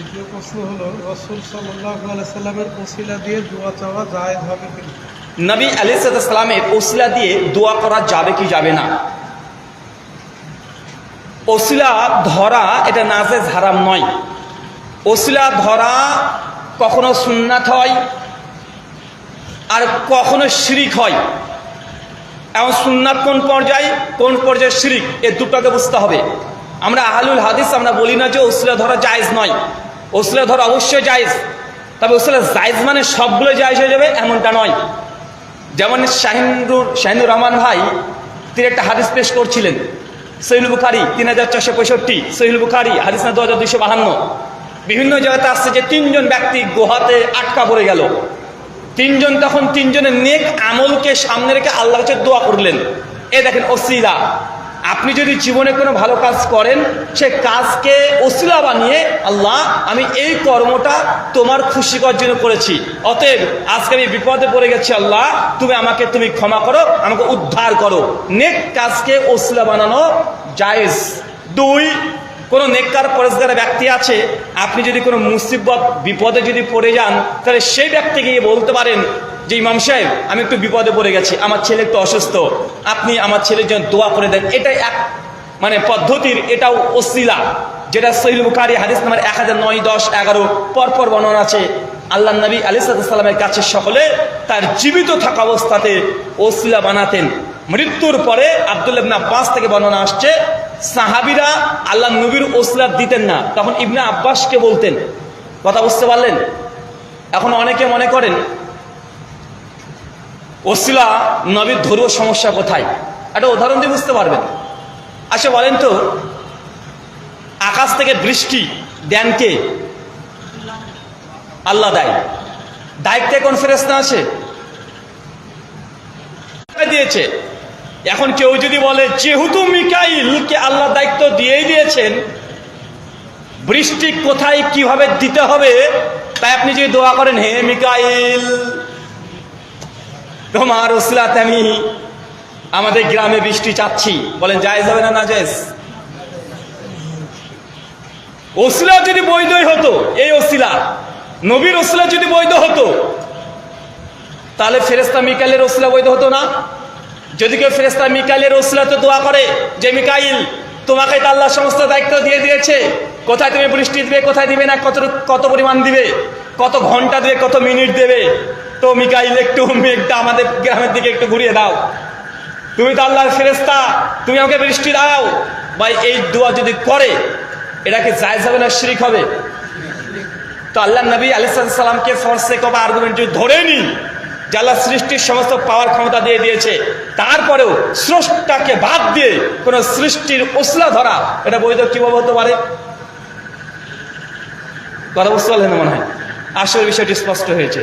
দ্বিতীয় প্রশ্ন হলো, রসুল সাল্লাহ সাল্লামের ওসিলা দিয়ে দোয়া চাওয়া জায়েজ হবে কিনা নবী আলিসালামের ওসিলা দিয়ে দোয়া করা যাবে কি যাবে না? ওসিলা ধরা এটা নাজেজ হারাম নয়। ওসিলা ধরা কখনো সুন্নাত হয় আর কখনো শিরিক হয়। এখন সুন্নাত কোন পর্যায়ে? কোন পর্যায়ে শিরিক? এ দুটোকে বুঝতে হবে। আমরা আহলুল হাদিস আমরা বলি না যে ওসিলা ধরা জায়েজ নয়। ওসিলা ধরা, অবশ্যই জায়েজ। তবে ওসিলা জায়েজ মানে সবগুলো জায়জ হয়ে যাবে এমনটা নয়। যেমন শাহিনুর শাহিনুর রহমান ভাই, তিনি একটা হাদিস পেশ করছিলেন। সহিল বুখারি তিন হাজার চারশো পঁয়ষট্টি সহিল বুখারি হাদিস না দু হাজার দুশো বাহান্ন। বিভিন্ন জায়গাতে আসছে যে তিনজন ব্যক্তি গুহাতে আটকা পড়ে গেল। তিনজন তখন তিনজনের নেক আমলকে সামনে রেখে আল্লাহ দোয়া করলেন। এ দেখেন ওসিলা। আপনি যদি জীবনে কোনো ভালো কাজ করেন, সে কাজকে ওসিলা বানিয়ে, আল্লাহ, আমি এই কর্মটা তোমার খুশি করার জন্য করেছি। অতএব, আজকে আমি বিপদে পড়ে গেছি, আল্লাহ, তুমি আমাকে, তুমি ক্ষমা করো, আমাকে উদ্ধার করো। নেক কাজকে ওসিলা বানানো জায়েজ। দুই, কোনো নেককার পরেশগার ব্যক্তি আছে, আপনি যদি কোনো মুসিবত, বিপদে যদি পড়ে যান, তাহলে সেই ব্যক্তিকে বলতে পারেন যে ইমাম সাহেব, আমি একটু বিপদে পড়ে গেছি, আমার ছেলে একটু অসুস্থ। আপনি আমার ছেলের জন্য দোয়া করে দেন। এটাই এক মানে পদ্ধতির, এটাও ওসিলা, যেটা সহিল হাদিস নাম্বার এক হাজার নয়, দশ, এগারো, পরপর বর্ণনা আছে। আল্লাহ নবী আলিসাল্লামের কাছে সকলে তার জীবিত থাকা অবস্থাতে ওসিলা বানাতেন। মৃত্যুর পরে আবদুল্লাহ ইবনে আব্বাস থেকে বর্ণনা আসছে, সাহাবিরা আল্লাহ নবীর ওসিলা দিতেন না। তখন ইবনা আব্বাসকে বলতেন, কথা বুঝতে পারলেন? এখন অনেকে মনে করেন ওসিলা নবীর ধরুও সমস্যা কোথায়? একটা উদাহরণ দিয়ে বুঝতে পারবেন। আচ্ছা বলেন তো, আকাশ থেকে বৃষ্টি দেন কে? আল্লাহ দেয়। দায়িত্বে কোন ফেরেস্তা আছে? দিয়েছে। এখন কেউ যদি বলে, যেহেতু মিকাইলকে আল্লাহ দায়িত্ব দিয়েই দিয়েছেন, বৃষ্টি কোথায় কীভাবে দিতে হবে? তাই আপনি যদি দোয়া করেন, হে মিকাইল তোমার ওসিলাতে আমি আমাদের গ্রামে বৃষ্টি চাচ্ছি। বলেন, জায়েজ হবে না না জায়েজ? ওসিলা যদি বৈধই হতো, এই ওসিলা নবীর ওসিলা যদি বৈধ হতো, তাহলে ফেরেস্তা মিকাইলের ওসিলা বৈধ হতো না? যদি কেউ ফেরেস্তা মিকাইলের ওসিলাতে দোয়া করে যে, মিকাইল, তোমাকে তো আল্লাহ সমস্ত দায়িত্ব দিয়ে দিয়েছে। কোথায় তুমি বৃষ্টি দিবে, কোথায় দিবে না, কত কত পরিমাণ দিবে, কত ঘণ্টা দেবে, কত মিনিট দেবে? তো মিকাইল, একটু মেঘটা আমাদের গ্রামের দিকে একটু ঘুরিয়ে দাও। তুমি তো আল্লাহর ফেরেস্তা তুমি আমাকে বৃষ্টি দাও। ভাই, এই দোয়া যদি করে এটাকে জায়জ হবে না শিরিক হবে? তো আল্লাহ নবী আলিসাল্লামকে ফরসে কবা আর্গুমেন্ট ধরে নি যে আল্লাহ সৃষ্টির সমস্ত পাওয়ার ক্ষমতা দিয়ে দিয়েছে, তারপরেও স্রষ্টাকে বাদ দিয়ে কোন সৃষ্টির ওসলা ধরা, এটা বৈধ কীভাবে হতে পারে? কথা বুঝতে পারলেন মনে হয়? আসলে বিষয়টি স্পষ্ট হয়েছে।